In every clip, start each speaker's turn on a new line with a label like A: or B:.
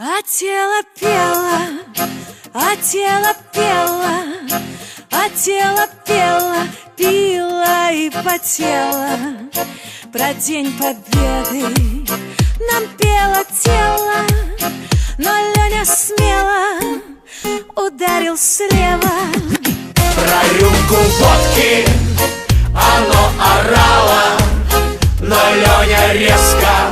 A: А тело пело, а тело пело, а тело пело, пило и потело. Про день победы нам пело тело, но Леня смело ударил слева.
B: Про рюмку водки оно орало Но Леня резко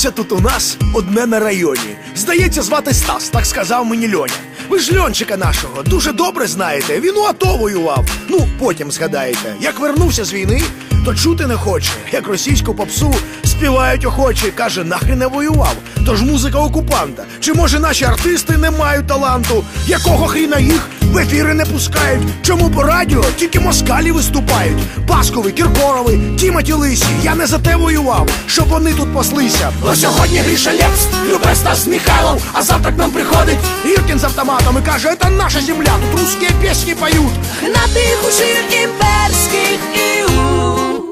C: Завелося тут у нас одне на районі. Здається, звати Стас, так сказав мені Льоня. Ви ж Льончика нашого дуже добре знаєте. Він у АТО воював. Ну, потім згадаєте. Як вернувся з війни, то чути не хоче. Як російську попсу співають охочі. Каже, нахрен не воював. Тож музика окупанта. Чи може наші артисти не мають таланту? Якого хріна їх в ефіри не пускають? Чому по радіо тільки москалі виступають? Паскови, Кіркорови, Тімоті Лисі. Я не за те воював, щоб вони тут паслися.
B: Но сьогодні Гріша Лепс, Любе Стас Михайлов А завтра к нам приходить
C: Иркин з автоматом и каже, это наша земля, тут русские песни поют.
A: На тихуших імперських іуд.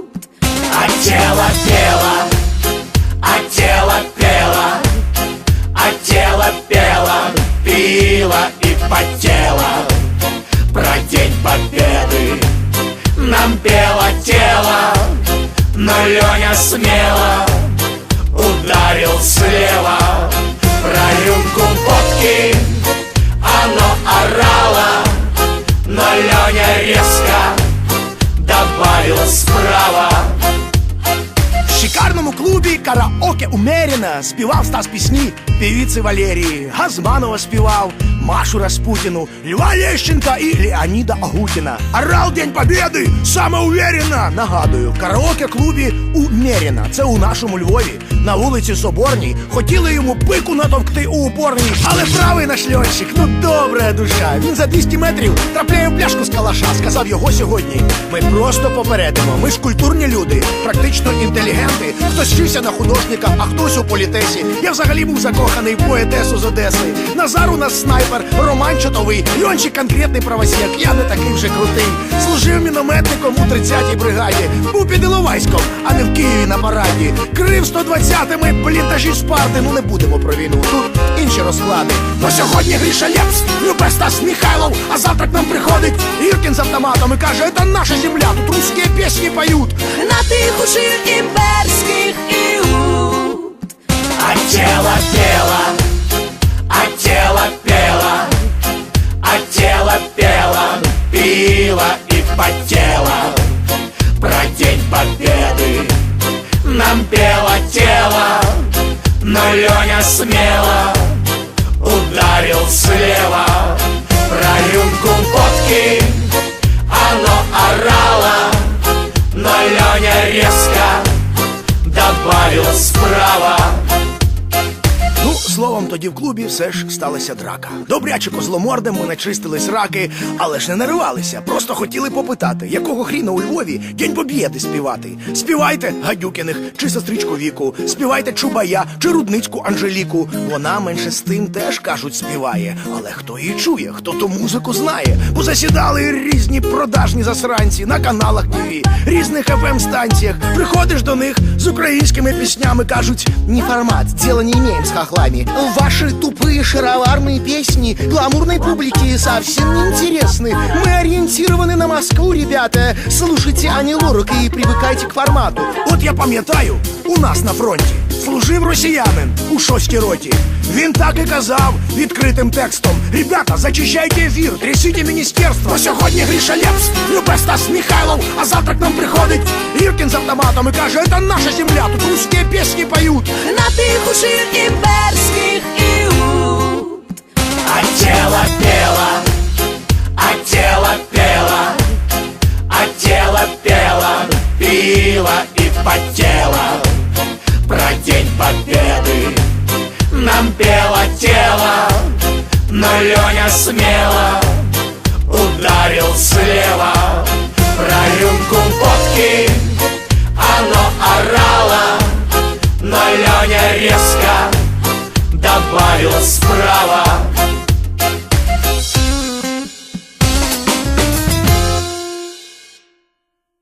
B: А тело пело, а тело пело А тело пело, пило и потело Но Леня смело ударил слева
C: караоке умеренно співав Стас пісні певиці Валерії, Газманова співав, Машу Распутіну, Льва Лещенка і Леоніда Агутіна. Орал День Побєди саме уверенно. Нагадую, в караоке-клубі умеренно. Це у нашому Львові. На вулиці Соборній хотіли йому пику натовкти у уборній, але правий наш льотчик, ну добра душа. Він за 200 метрів трапляє в пляшку з калаша. Сказав його сьогодні. Ми просто попередимо. Ми ж культурні люди, практично інтелігенти. Хтось вчився на художника, а хтось у політесі. Я взагалі був закоханий в поетесу з Одеси. Назар у нас снайпер, Роман чотовий, Йончик конкретний правосєк. Я не такий вже крутий. Служив мінометником у 30-й бригаді. Був під Іловайськом, а не в Києві на параді. Крив 120-ми, бліндажі Спарти. Ну не будемо про війну. Тут інші розклади.
B: Но сьогодні Гріша Лепс, Любе Стас Михайлов А завтра к нам приходить
C: Іркін з автоматом і каже, это наша земля, тут русские песни поют.
A: На тихуших імперських іуд.
B: А тело пело, а тело пело А тело пело, пило и потело смело
C: тоді в клубі все ж сталася драка. Добряче козломордем ми начистились раки, але ж не наривалися. Просто хотіли попитати, якого хріна у Львові День Побєди співати. Співайте Гадюкіних чи сестричку Віку, співайте Чубая чи Рудницьку Анжеліку. Вона менше з тим теж кажуть співає. Але хто її чує, хто ту музику знає? Бо засідали різні продажні засранці на каналах ТВ, різних fm станціях. Приходиш до них з українськими піснями, кажуть,
D: Не формат, дела не имеем с хохлами Ваши тупые шароварные песни Гламурной публике совсем не интересны Мы ориентированы на Москву, ребята Слушайте Ани Лорак и привыкайте к формату
C: От я пам'ятаю, у нас на фронті служив росіянин у шостій роті. Він так і казав відкритим текстом: Ребята, зачищайте ефір, трясіть міністерство.
B: Сьогодні Гріша Лепс, Любе Стас Михайлов А завтра к нам приходить
C: Іркін з автоматом і каже, это наша земля, тут русські пісні поют.
A: На тихуших імперських іуд.
B: Нам тело Но Леня смело